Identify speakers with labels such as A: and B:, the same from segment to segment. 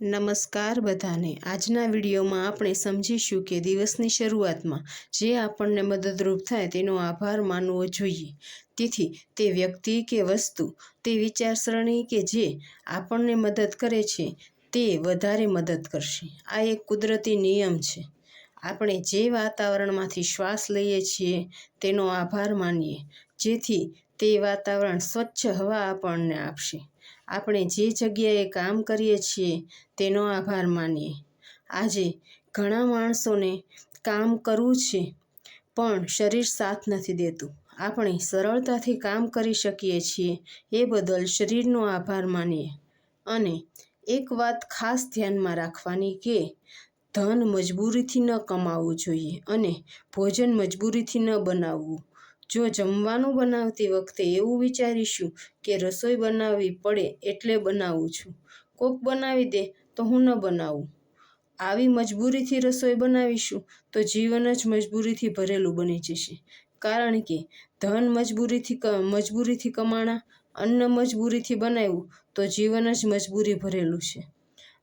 A: નમસ્કાર બધાને. આજના વિડીયોમાં આપણે સમજીશું કે દિવસની શરૂઆતમાં જે આપણને મદદરૂપ થાય તેનો આભાર માનવો જોઈએ. તેથી તે વ્યક્તિ કે વસ્તુ, તે વિચારસરણી કે જે આપણને મદદ કરે છે, તે વધારે મદદ કરશે. આ એક કુદરતી નિયમ છે. આપણે જે વાતાવરણમાંથી શ્વાસ લઈએ છીએ તેનો આભાર માનીએ, જેથી તે વાતાવરણ સ્વચ્છ હવા આપણને આપશે. આપણે જે જગ્યાએ કામ કરીએ છીએ તેનો આભાર માનીએ. આજે ઘણા માણસોને કામ કરવું છે, પણ શરીર સાથ નથી દેતું. આપણે સરળતાથી કામ કરી શકીએ છીએ એ બદલ શરીરનો આભાર માનીએ. અને એક વાત ખાસ ધ્યાનમાં રાખવાની કે, ધન મજબૂરીથી ન કમાવવું જોઈએ અને ભોજન મજબૂરીથી ન બનાવવું. જો જમવાનું બનાવતી વખતે એવું વિચારીશું કે રસોઈ બનાવવી પડે એટલે બનાવું છું. કોક બનાવી દે તો હું ન બનાવું. આવી મજબૂરીથી રસોઈ બનાવીશું તો જીવન જ મજબૂરીથી ભરેલું બની જશે. કારણ કે ધન મજબૂરીથી મજબૂરીથી કમાણા, અન્ન મજબૂરીથી બનાવ્યું તો જીવન જ મજબૂરી ભરેલું છે.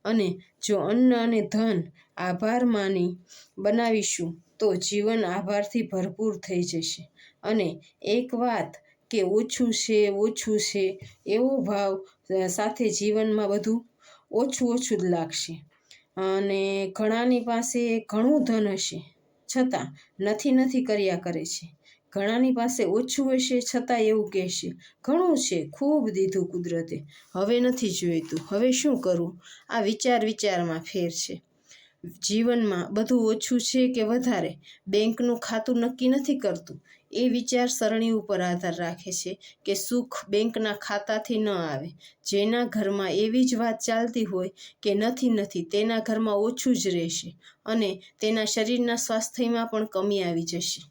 A: અને જો અન્ન અને ધન આભાર માની બનાવીશું તો જીવન આભારથી ભરપૂર થઈ જશે. અને એક વાત કે ઓછું છે ઓછું છે, એવો ભાવ સાથે જીવનમાં બધું ઓછું ઓછું જ લાગશે. અને ઘણાની પાસે ઘણું ધન હશે, છતાં નથી નથી કર્યા કરે છે. ઘણાની પાસે ઓછું હશે, છતાં એવું કહેશે, ઘણું છે, ખૂબ દીધું કુદરતે, હવે નથી જોઈતું, હવે શું કરવું આ વિચાર વિચારમાં ફેર છે. જીવનમાં બધું ઓછું છે કે વધારે, બેંકનું ખાતું નક્કી નથી કરતું એ વિચાર સરણી ઉપર આધાર રાખે છે કે સુખ બેંકના ખાતાથી ન આવે. જેના ઘરમાં એવી જ વાત ચાલતી હોય કે નથી નથી, તેના ઘરમાં ઓછું જ રહેશે અને તેના શરીરના સ્વાસ્થ્યમાં પણ કમી આવી જશે.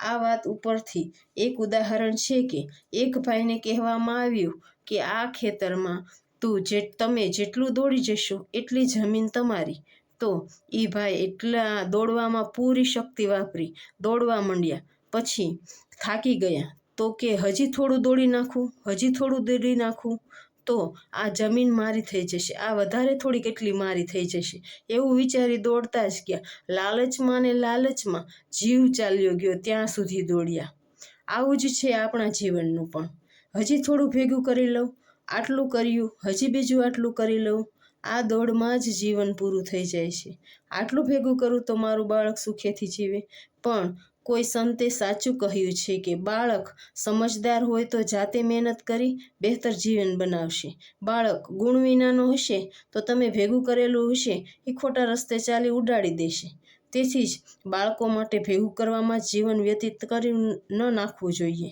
A: આ વાત ઉપરથી એક ઉદાહરણ છે કે એક ભાઈને કહેવામાં આવ્યું કે, આ ખેતરમાં તું જે, તમે જેટલું દોડી જશો એટલી જમીન તમારી. તો એ ભાઈ એટલા દોડવામાં પૂરી શક્તિ વાપરી. દોડવા માંડ્યા. પછી થાકી ગયા. તો કે હજી થોડું દોડી નાખું, હજી થોડું દોડી નાખું, તો આ જમીન મારી થઈ જશે. આ વધારે થોડી કેટલી મારી થઈ જશે. એવું વિચારી દોડતા જ ગયા. લાલચમાં ને લાલચમાં જીવ ચાલ્યો ગયો ત્યાં સુધી દોડ્યા. આવું જ છે આપણા જીવનનું પણ. હજી થોડું ભેગું કરી લઉં, આટલું કર્યું, હજી બીજું આટલું કરી લઉં, આ દોડમાં જ જીવન પૂરું થઈ જાય છે. આટલું ભેગું કરું તો મારું બાળક સુખેથી જીવે. પણ કોઈ સંતે સાચું કહ્યું છે કે બાળક સમજદાર હોય તો જાતે મહેનત કરી બહેતર જીવન બનાવશે. બાળક ગુણ વિનાનો હશે તો તમે ભેગું કરેલું હશે એ ખોટા રસ્તે ચાલી ઉડાડી દેશે. તેથી જ બાળકો માટે ભેગું કરવામાં જીવન વ્યતીત કરી ન નાખવું જોઈએ.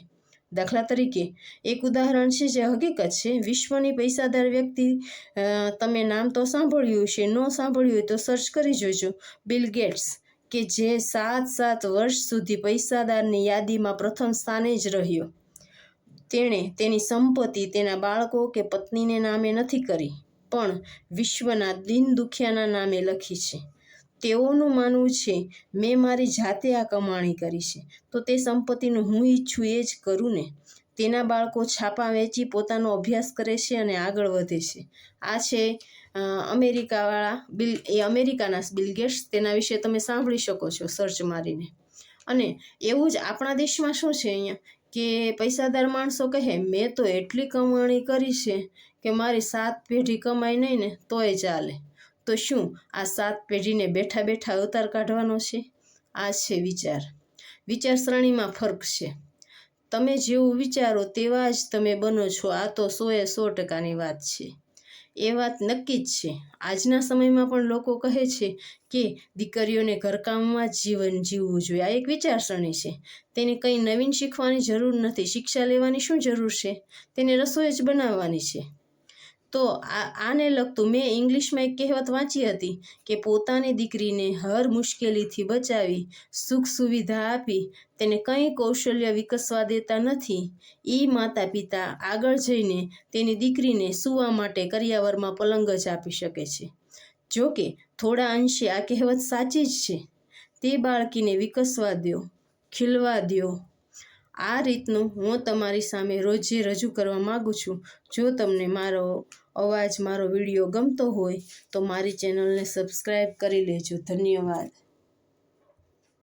A: દાખલા તરીકે, એક ઉદાહરણ છે જે હકીકત છે. વિશ્વની પૈસાદાર વ્યક્તિ તમે નામ તો સાંભળ્યું છે ન સાંભળ્યું હોય તો સર્ચ કરી જોજો. બિલ ગેટ્સ કે જે સાત સાત વર્ષ સુધી પૈસાદારની યાદીમાં પ્રથમ સ્થાને જ રહ્યો. તેણે તેની સંપત્તિ તેના બાળકો કે પત્નીને નામે નથી કરી, પણ વિશ્વના દિન દુખિયાના નામે લખી છે. તેઓનું માનવું છે, મેં મારી જાતે આ કમાણી કરી છે. તો તે સંપત્તિનું હું ઈચ્છું એ જ કરું ને તેના બાળકો છાપા વેચી પોતાનો અભ્યાસ કરે છે અને આગળ વધે છે. આ છે અમેરિકાવાળા બિલ, એ અમેરિકાના બિલ ગેટ્સ. તેના વિશે તમે સાંભળી શકો છો સર્ચ મારીને. અને એવું જ આપણા દેશમાં શું છે અહીંયા? કે પૈસાદાર માણસો કહે, મેં તો એટલી કમાણી કરી છે કે મારી સાત પેઢી કમાઈ નહીં ને તોય ચાલે. તો શું આ સાત પેઢીને બેઠા બેઠા અવતાર કાઢવાનો છે? આ છે વિચાર. વિચારસરણીમાં ફરક છે. તમે જેવું વિચારો તેવા જ તમે બનો છો. આ તો સોએ સો ટકાની વાત છે. એ વાત નક્કી જ છે. આજના સમયમાં પણ લોકો કહે છે કે દીકરીઓને ઘરકામમાં જીવન જીવવું જોઈએ. આ એક વિચારસરણી છે. તેને કંઈ નવીન શીખવાની જરૂર નથી. શિક્ષા લેવાની શું જરૂર છે? તેને રસોઈ જ બનાવવાની છે. તો આ, આને લગતું મેં ઇંગ્લિશમાં એક કહેવત વાંચી હતી કે પોતાની દીકરીને હર મુશ્કેલીથી બચાવી, સુખ સુવિધા આપી, તેને કંઈ કૌશલ્ય વિકસવા દેતા નથી. એ માતા પિતા આગળ જઈને તેની દીકરીને સૂવા માટે કરિયાવરમાં પલંગ જ આપી શકે છે. જો કે થોડા અંશે આ કહેવત સાચી જ છે. તે બાળકીને વિકસવા દો ખીલવા દો આ રીતનું હું તમારી સામે રોજે રજૂ કરવા માગું છું. જો તમને મારો અવાજ, મારો વીડિયો ગમતો હોય, તો મારી ચેનલને સબસ્ક્રાઈબ કરી લેજો. ધન્યવાદ.